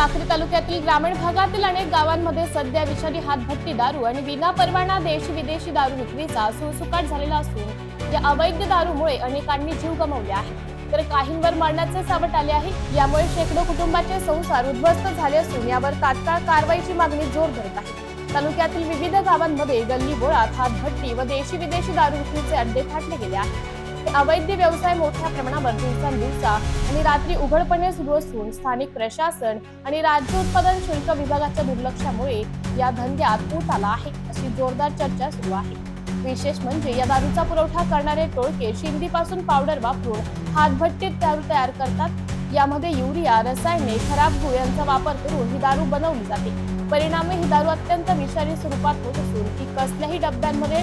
साक्री तालुक्यातील ग्रामीण भागातील अनेक गावांमध्ये सध्या विषारी हातभट्टी दारू आणि विना परवाना देशी विदेशी दारू विक्रीचा सुळसुकाट झालेला असून या अवैध दारूमुळे अनेकांनी जीव गमावले आहे. तर काहींवर मरणाचे सावट आले आहे. यामुळे शेकडो कुटुंबाचे संसार उद्ध्वस्त झाले असून यावर तात्काळ कारवाईची मागणी जोर धरत आहे. तालुक्यातील विविध गावांमध्ये गल्ली बोळात हातभट्टी व देशी विदेशी दारू विक्रीचे अड्डे थाटले गेले आहेत. हे अवैध व्यवसाय मोठ्या प्रमाणावर दिवसांदिवसा आणि रात्री उघडपणे सुरू असून स्थानिक प्रशासन आणि राज्य उत्पादन शुल्क विभागाच्या दुर्लक्षामुळे या धंद्यात फूट आला आहे अशी जोरदार चर्चा सुरू आहे. विशेष म्हणजे या दारूचा पुरवठा करणारे टोळके शिंदीपासून पावडर वापरून हातभट्टीत दारू तयार करतात. यामध्ये युरिया रसायने खराब गुळ यांचा वापर करून ही दारू बनवली जाते. परिणामी ही दारू अत्यंत विषारी स्वरूपात होत असून ती कसल्याही डब्यांमध्ये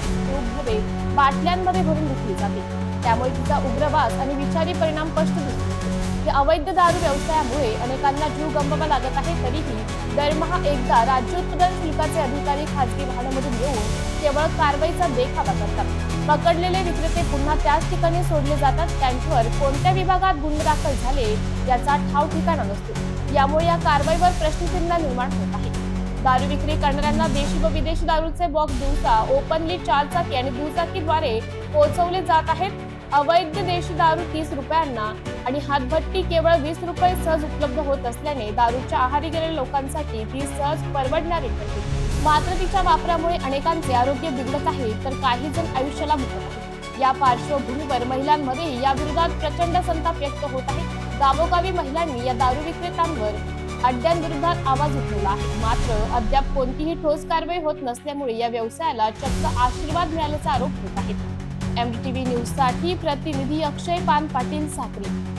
बाटल्यांमध्ये भरून विकली जाते. त्यामुळे तिचा उग्रवास आणि विचारी परिणाम स्पष्ट दिसतो. या अवैध दारू व्यवसायामुळे अनेकांना जीव गमवावा लागत आहे तरीही दरमहा एकदा राज्य उत्पादन शुल्काचे अधिकारी खासगी वाहनामधून येऊन केवळ कारवाईचा देखावा करतात. पकडलेले विक्रेते पुन्हा त्याच ठिकाणी सोडले जातात त्यांच्यावर कोणत्या विभागात गुन्हे दाखल झाले याचा ठाव ठिकाणा नसतो. यामुळे या कारवाईवर प्रश्नचिन्ह निर्माण होत आहे. दारू विक्री करणाऱ्यांना देशी व विदेशी दारूचे बॉक्स दिवसा ओपनली चारचाकी आणि दुचाकीद्वारे पोहोचवले जात आहेत. अवैध देशी दारू तीस रुपयांना आणि हातभट्टी केवळ वीस रुपये सहज उपलब्ध होत असल्याने दारूच्या आहारी गेलेल्या लोकांसाठी ती सहज परवडणारी ठरते मात्र तिच्या वापरामुळे अनेकांचे आरोग्य बिघडत आहे तर काही जण आयुष्याला मुकत आहे या पार्श्वभूमीवर महिलांमध्ये या विरोधात प्रचंड संताप व्यक्त होत आहे. गावोगावी महिलांनी या दारू विक्रेत्यांवर अड्ड्यांविरोधात आवाज उठवला आहे. मात्र अद्याप कोणतीही ठोस कारवाई होत नसल्यामुळे या व्यवसायाला चक्क आशीर्वाद मिळाल्याचा आरोप होत आहे. एमडीटीव्ही न्यूजसाठी प्रतिनिधी अक्षय पान पाटील साक्री.